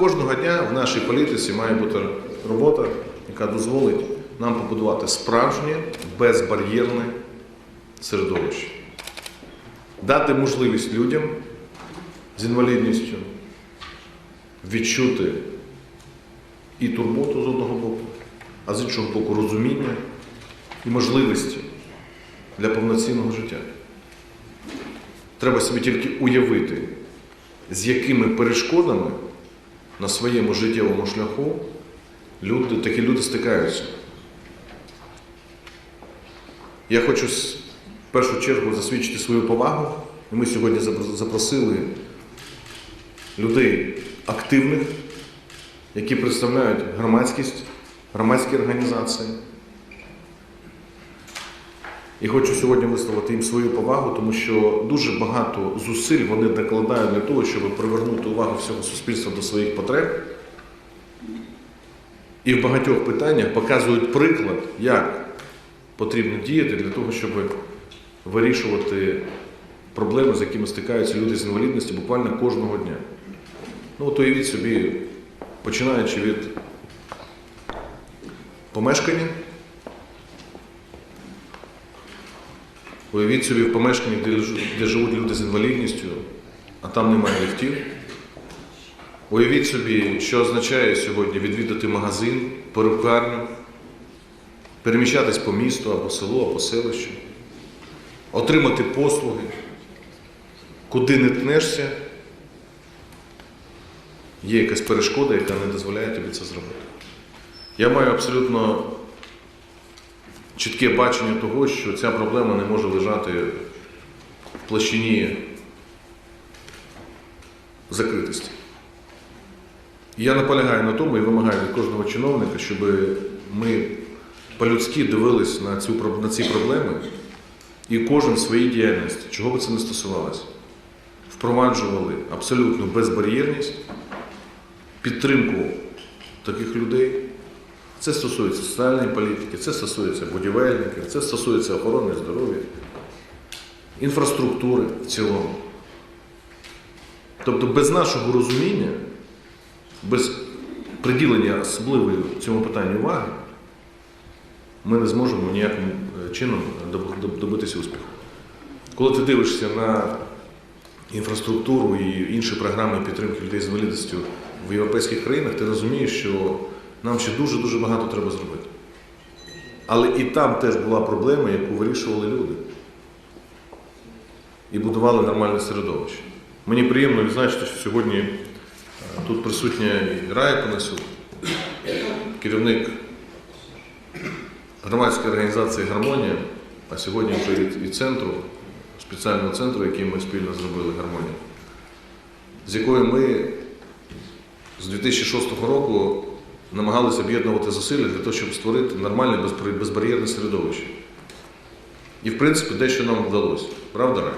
кожного дня в нашій політиці має бути робота, яка дозволить нам побудувати справжнє безбар'єрне середовище, дати можливість людям з інвалідністю відчути і турботу з одного боку, а з іншого боку розуміння і можливості для повноцінного життя. Треба собі тільки уявити, з якими перешкодами на своєму життєвому шляху люди, такі люди стикаються. Я хочу в першу чергу засвідчити свою повагу. Ми сьогодні запросили людей активних, які представляють громадськість, громадські організації. І хочу сьогодні висловити їм свою повагу, тому що дуже багато зусиль вони докладають для того, щоб привернути увагу всього суспільства до своїх потреб. І в багатьох питаннях показують приклад, як потрібно діяти для того, щоб вирішувати проблеми, з якими стикаються люди з інвалідністю буквально кожного дня. Ну, от уявіть собі, починаючи від помешкання, уявіть собі в помешканні, де, живуть люди з інвалідністю, а там немає ліфтів. Уявіть собі, що означає сьогодні відвідати магазин, перукарню, переміщатись по місту або селу, або селищу, отримати послуги, куди не тнешся, є якась перешкода, яка не дозволяє тобі це зробити. Я маю абсолютно чітке бачення того, що ця проблема не може лежати в площині закритості. Я наполягаю на тому і вимагаю від кожного чиновника, щоб ми по-людськи дивились на, цю, на ці проблеми і кожен в своїй діяльності, чого би це не стосувалося, впроваджували абсолютну безбар'єрність, підтримку таких людей. Це стосується соціальної політики, це стосується будівельників, це стосується охорони здоров'я, інфраструктури в цілому. Тобто без нашого розуміння, без приділення особливої цьому питанню уваги, ми не зможемо ніяким е, чином доб- доб- добитися успіху. Коли ти дивишся на інфраструктуру і інші програми підтримки людей з інвалідністю в європейських країнах, ти розумієш, що нам ще дуже-дуже багато треба зробити. Але і там теж була проблема, яку вирішували люди. І будували нормальне середовище. Мені приємно відзначити, що сьогодні е, тут присутня і Рая Панасюк, керівник громадської організації Гармонія, а сьогодні вже і- центру, спеціального центру, який ми спільно зробили Гармонія, з якою ми з 2006 року намагалися об'єднувати зусилля для того, щоб створити нормальне безбар'єрне середовище. І, в принципі, дещо нам вдалося. Правда, Рай?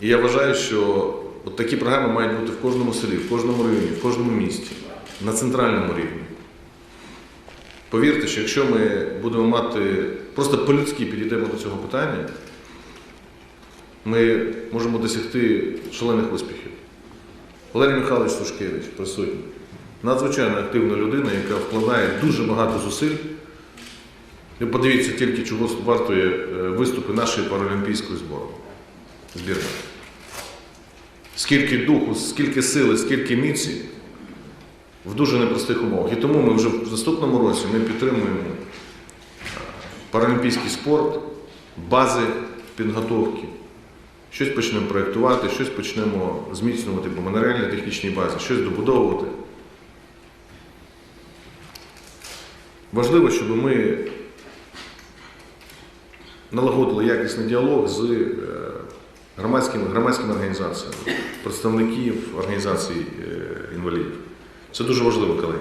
І я вважаю, що от такі програми мають бути в кожному селі, в кожному районі, в кожному місті, на центральному рівні. Повірте, що якщо ми будемо мати, просто по-людськи підійдемо до цього питання, ми можемо досягти шалених успіхів. Валерій Михайлович Сушкевич присутній. Надзвичайно активна людина, яка вкладає дуже багато зусиль. Ви подивіться тільки, чого вартує е, виступи нашої паралімпійської. Збірної. Скільки духу, скільки сили, скільки міці в дуже непростих умовах. І тому ми вже в наступному році ми підтримуємо е, паралімпійський спорт, бази підготовки. Щось почнемо проєктувати, щось почнемо зміцнювати по матеріально-технічній базі, щось добудовувати. Важливо, щоб ми налагодили якісний діалог з е, громадськими, громадськими організаціями, представників організацій е, інвалідів. Це дуже важливо, колеги.